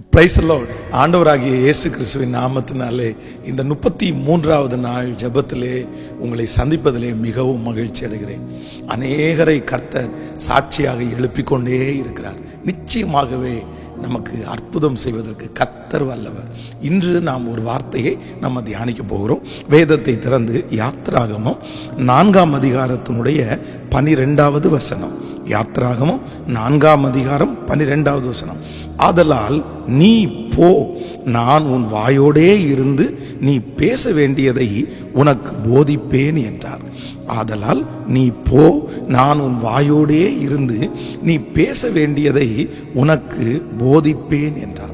பிரைசலோட் ஆண்டவராகிய இயேசு கிறிஸ்துவின் நாமத்தினாலே இந்த முப்பத்தி மூன்றாவது நாள் ஜபத்திலே உங்களை சந்திப்பதிலே மிகவும் மகிழ்ச்சி அடைகிறேன். அநேகரை கர்த்தர் சாட்சியாக எழுப்பிக் கொண்டே இருக்கிறார். நிச்சயமாகவே நமக்கு அற்புதம் செய்வதற்கு கத்தர் வல்லவர். இன்று நாம் ஒரு வார்த்தையை நம்ம தியானிக்க போகிறோம். வேதத்தை திறந்து யாத்திராகமம் நான்காம் அதிகாரத்தினுடைய பனிரெண்டாவது வசனம். யாத்திராகமம் நான்காம் அதிகாரம் பனிரெண்டாவது வசனம். ஆதலால் நீ போ நான் உன் வாயோடே இருந்து நீ பேச வேண்டியதை உனக்கு போதிப்பேன் என்றார். ஆதலால் நீ போ நான் உன் வாயோடே இருந்து நீ பேச வேண்டியதை உனக்கு போதிப்பேன் என்றார்.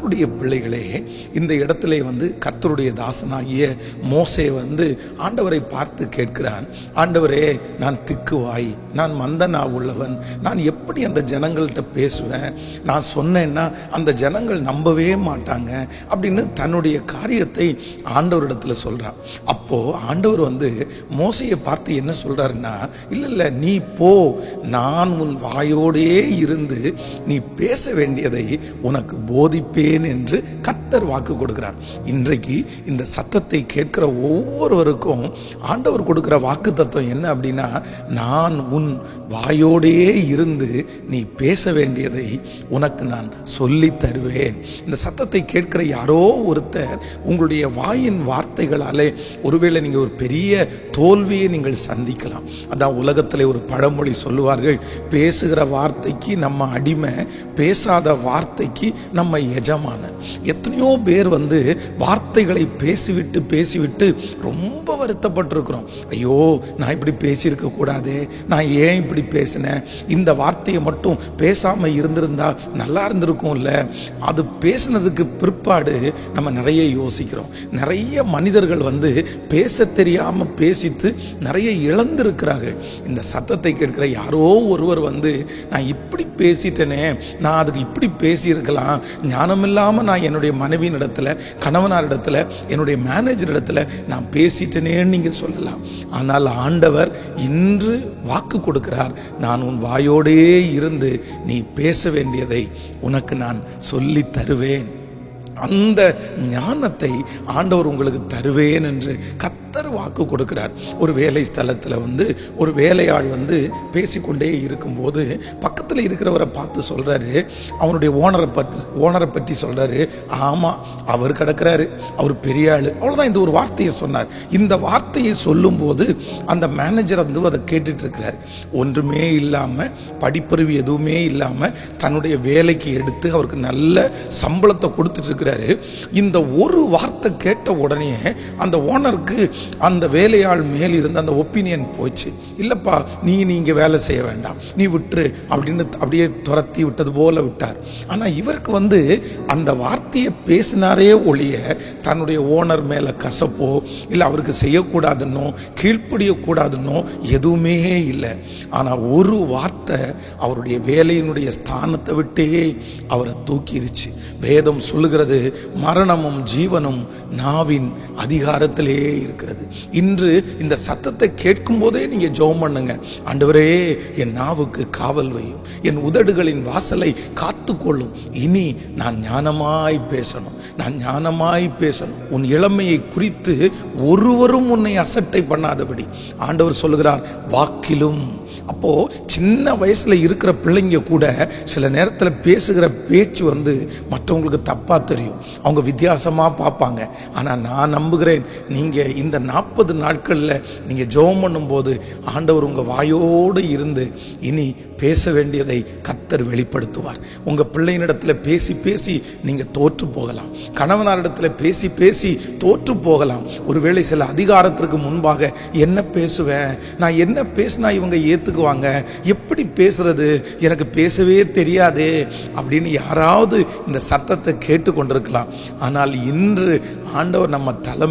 கத்தருடைய பிள்ளைகளே இந்த இடத்திலே வந்து கத்தருடைய தாசனாகிய மோசே வந்து ஆண்டவரை பார்த்து கேட்கிறான் ஆண்டவரே நான் திக்குவாய் நான் மந்தனா உள்ளவன் நான் எப்படி அந்த ஜனங்கள்கிட்ட பேசுவேன்? நான் சொன்னேன்னா அந்த ஜனங்கள் நம்பவே மாட்டாங்க அப்படின்னு தன்னுடைய காரியத்தை ஆண்டவரிடத்துல சொல்றான். அப்போ ஆண்டவர் வந்து மோசையை பார்த்து என்ன சொல்றாருன்னா இல்ல இல்ல நீ போ நான் உன் வாயோடே இருந்து நீ பேச வேண்டியதை உனக்கு போதிப்பேன் என்று கத்தர் வாக்கு கொடுக்கிறார். இன்றைக்கு இந்த சத்தத்தை கேட்கிற ஒவ்வொருவருக்கும் ஆண்டவர் கொடுக்கிற வாக்கு தத்துவம் என்ன அப்படின்னா நான் உன் வாயோடையே இருந்து நீ பேச வேண்டியதை உனக்கு நான் சொல்லி தருவேன். இந்த சத்தத்தை கேட்கிற யாரோ ஒருத்தர் உங்களுடைய வாயின் வார்த்தைகளாலே ஒருவேளை நீங்கள் ஒரு பெரிய தோல்வியை நீங்கள் சந்திக்கலாம். அதான் உலகத்தில் ஒரு பழமொழி சொல்லுவார்கள் பேசுகிற வார்த்தைக்கு நம்ம அடிமை பேசாத வார்த்தைக்கு நம்ம எஜமான எத்தனையோ பேர் வந்து வார்த்தைகளை பேசிவிட்டு பேசிவிட்டு ரொம்ப வருத்தப்பட்டிருக்கிறோம். ஐயோ நான் இப்படி பேசியிருக்க கூடாது நான் ஏன் இப்படி பேசினேன்? இந்த வார்த்தையை மட்டும் பேசாமல் இருந்திருந்தா நல்லா இருந்திருக்கும்ல. அது பேசினதுக்கு பிற்பாடு நம்ம நிறைய யோசிக்கிறோம். நிறைய மனிதர்கள் வந்து பேச தெரியாமல் பேசித்து நிறைய இழந்திருக்கிறார்கள். இந்த சத்தத்தை கேட்கிற யாரோ ஒருவர் வந்து நான் இப்படி பேசிட்டேனே நான் அதுக்கு இப்படி பேசியிருக்கலாம் ஞானமில்லை இல்லாமல் நான் என்னுடைய மனைவியின் இடத்துல கணவனார் இடத்துல என்னுடைய மேனேஜர் இடத்துல நான் பேசிட்டேனேன்னு நீங்கள் சொல்லலாம். ஆனால் ஆண்டவர் இன்று வாக்கு கொடுக்கிறார். நான் உன் வாயோடே இருந்து நீ பேச வேண்டியதை உனக்கு நான் சொல்லி தருவேன். அந்த ஞானத்தை ஆண்டவர் உங்களுக்கு தருவேன் என்று கத்தர் வாக்கு கொடுக்கிறார். ஒரு வேலை ஸ்தலத்தில் வந்து ஒரு வேலையாள் வந்து பேசிக்கொண்டே இருக்கும்போது பக்கத்தில் இருக்கிறவரை பார்த்து சொல்கிறாரு அவனுடைய ஓனரை பற்றி ஓனரை பற்றி சொல்கிறாரு ஆமாம் அவர் கிடக்கிறாரு. அவர் பெரிய ஆள். அவ்வளோதான் இந்த ஒரு வார்த்தையை சொன்னார். இந்த வார்த்தையை சொல்லும்போது அந்த மேனேஜர் வந்து அதை கேட்டுட்டு இருக்கிறார் ஒன்றுமே இல்லாமல் படிப்பறிவு எதுவுமே இல்லாமல் தன்னுடைய வேலைக்கு எடுத்து அவருக்கு நல்ல சம்பளத்தை கொடுத்துட்டு இருக்கிறாரு இந்த ஒரு வார்த்தை கேட்ட உடனே அந்த ஓனருக்கு அந்த வேலையாள் மேல் இருந்து அந்த ஒப்பீனியன் போச்சு. இல்லைப்பா நீ நீங்கள் வேலை செய்ய வேண்டாம். நீ விட்டுரு அப்படின்னு அப்படியே துரத்தி விட்டது போல விட்டார். ஆனால் இவருக்கு வந்து அந்த வார்த்தையை பேசினாரே ஒழிய தன்னுடைய ஓனர் மேலே கசப்போ இல்லை அவருக்கு செய்யக்கூடாதுன்னோ கீழ்ப்படியக்கூடாதுன்னோ எதுவுமே இல்லை. ஆனால் ஒரு வார்த்தை அவருடைய வேலையினுடைய ஸ்தானத்தை விட்டே அவரை தூக்கிருச்சு. வேதம் சொல்லுகிறது மரணமும் ஜீவனும் நாவின் அதிகாரத்திலேயே இருக்கிறது. இன்று இந்த சத்தத்தை கேட்கும் போதே நீங்க ஜெபம் பண்ணுங்க. ஆண்டவரே என் நாவுக்கு காவல் வையும். என் உதடுகளின் வாசலை காத்துக்கொள்ளும் இனி நான் ஞானமாய் பேசணும். நான் ஞானமாய் பேசணும். உன் இளமையை குறித்து ஒருவரும் உன்னை அசட்டை பண்ணாதபடி. ஆண்டவர் சொல்லுகிறார் வாக்கிலும். அப்போ சின்ன வயசுல இருக்கிற பிள்ளைங்க கூட சில நேரத்தில் பேசுகிற பேச்சு வந்து மற்றவங்களுக்கு தப்பா தெரியும். அவங்க வித்தியாசமா பார்ப்பாங்க. ஆனா நான் நம்புகிறேன். நீங்க இந்த நாற்பது நாட்கள்ல நீங்க ஜெபம் பண்ணும்போது ஆண்டவர் உங்க வாயோடு இருந்து இனி பேச வேண்டியதை கர்த்தர் வெளிப்படுத்துவார். உங்கள் பிள்ளையினிடத்தில் பேசி பேசி நீங்கள் தோற்று போகலாம். கணவனாரிடத்தில் பேசி பேசி தோற்று போகலாம். ஒருவேளை சில அதிகாரத்திற்கு முன்பாக என்ன பேசுவேன் நான் என்ன பேசினா இவங்க ஏற்றுக்குவாங்க எப்படி பேசுறது? எனக்கு பேசவே தெரியாதே. அப்படின்னு யாராவது இந்த சத்தத்தை கேட்டு கொண்டிருக்கலாம் ஆனால் இன்று ஆண்டவர் நம்ம தலை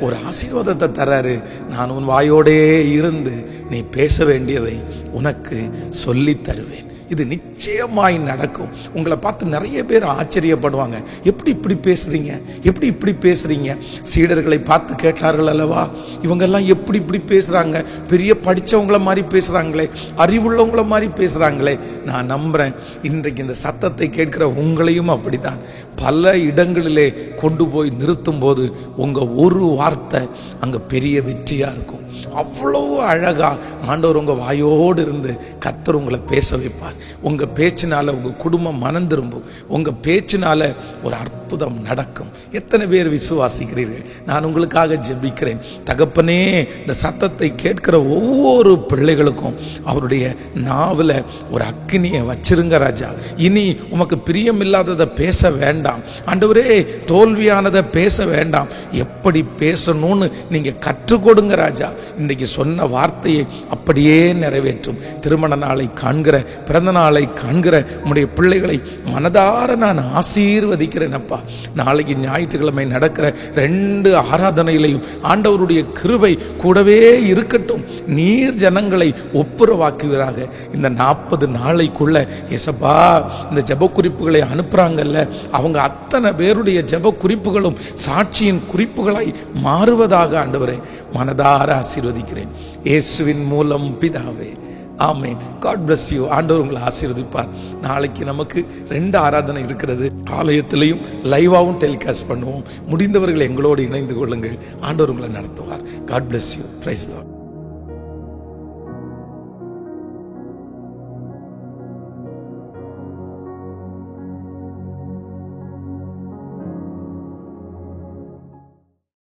ஒரு ஆசீர்வாதத்தை தராரு. நான் உன் வாயோடே இருந்து நீ பேச வேண்டியதை உனக்கு சொல்லி தருவேன். இது நிச்சயமாய் நடக்கும். உங்களை பார்த்து நிறைய பேர் ஆச்சரியப்படுவாங்க. எப்படி இப்படி பேசுறீங்க? எப்படி இப்படி பேசுறீங்க? சீடர்களை பார்த்து கேட்டார்கள் அல்லவா? இவங்கெல்லாம் எப்படி இப்படி பேசுறாங்க? பெரிய படித்தவங்கள மாதிரி பேசுறாங்களே. அறிவுள்ளவங்கள மாதிரி பேசுறாங்களே. நான் நம்புறேன். இன்றைக்கு இந்த சத்தத்தை கேட்கிற உங்களையும் அப்படித்தான். பல இடங்களிலே கொண்டு போய் நிறுத்தும் போது உங்க ஒரு வார்த்தை அங்க பெரிய வெற்றியா இருக்கும். அவ்வளவு அழகா ஆண்டவர் உங்க வாயோடு இருந்து கத்தர் உங்களை பேச வைப்பார். உங்க பேச்சினால் உங்க குடும்பம் மனம் திரும்பும். உங்க பேச்சினால் ஒரு அர்த்தம் அற்புதம் நடக்கும். எத்தனை பேர் விசுவாசிக்கிறீர்கள்? நான் உங்களுக்காக ஜெபிக்கிறேன். தகப்பனே இந்த சத்தத்தை கேட்கிற ஒவ்வொரு பிள்ளைகளுக்கும் அவருடைய நாவில் ஒரு அக்னியை வச்சிருங்க ராஜா. இனி உமக்கு பிரியமில்லாததை பேச வேண்டாம். ஆண்டவரே தோல்வியானதை பேச வேண்டாம். எப்படி பேசணும்னு நீங்கள் கற்றுக் கொடுங்க ராஜா. இன்றைக்கு சொன்ன வார்த்தையை அப்படியே நிறைவேற்றும். திருமண நாளை காண்கிற பிறந்த நாளை காண்கிற உம்முடைய பிள்ளைகளை மனதார நான் ஆசீர்வதிக்கிறேன் அப்பா. நாளைக்கு ஞாயிற்றுக்கிழமை நடக்கிற ரெண்டு ஆராதனையிலையும் ஆண்டவருடைய கிருபை கூடவே இருக்கட்டும். நீர் ஜனங்களை ஒப்புரவாக்குகிறாக இந்த நாற்பது நாளைக்குள்ள எசப்பா இந்த ஜெப குறிப்புகளை அனுப்புறாங்கல்ல அவங்க அத்தனை பேருடைய ஜெப குறிப்புகளும் சாட்சியின் குறிப்புகளாய் மாறுவதாக ஆண்டவரை மனதார ஆசீர்வதிக்கிறேன். இயேசுவின் மூலம் பிதாவே ஆமே காட் பிளஸ் யூ ஆண்டவர் உங்களை ஆசீர்வதிப்பார். நாளைக்கு நமக்கு ரெண்டு ஆராதனை இருக்கிறது. ஆலயத்திலையும் லைவாகவும் டெலிகாஸ்ட் பண்ணுவோம். முடிந்தவர்களை எங்களோடு இணைந்து கொள்ளுங்கள். ஆண்டவர் உங்களை நடத்துவார். God bless you praise Lord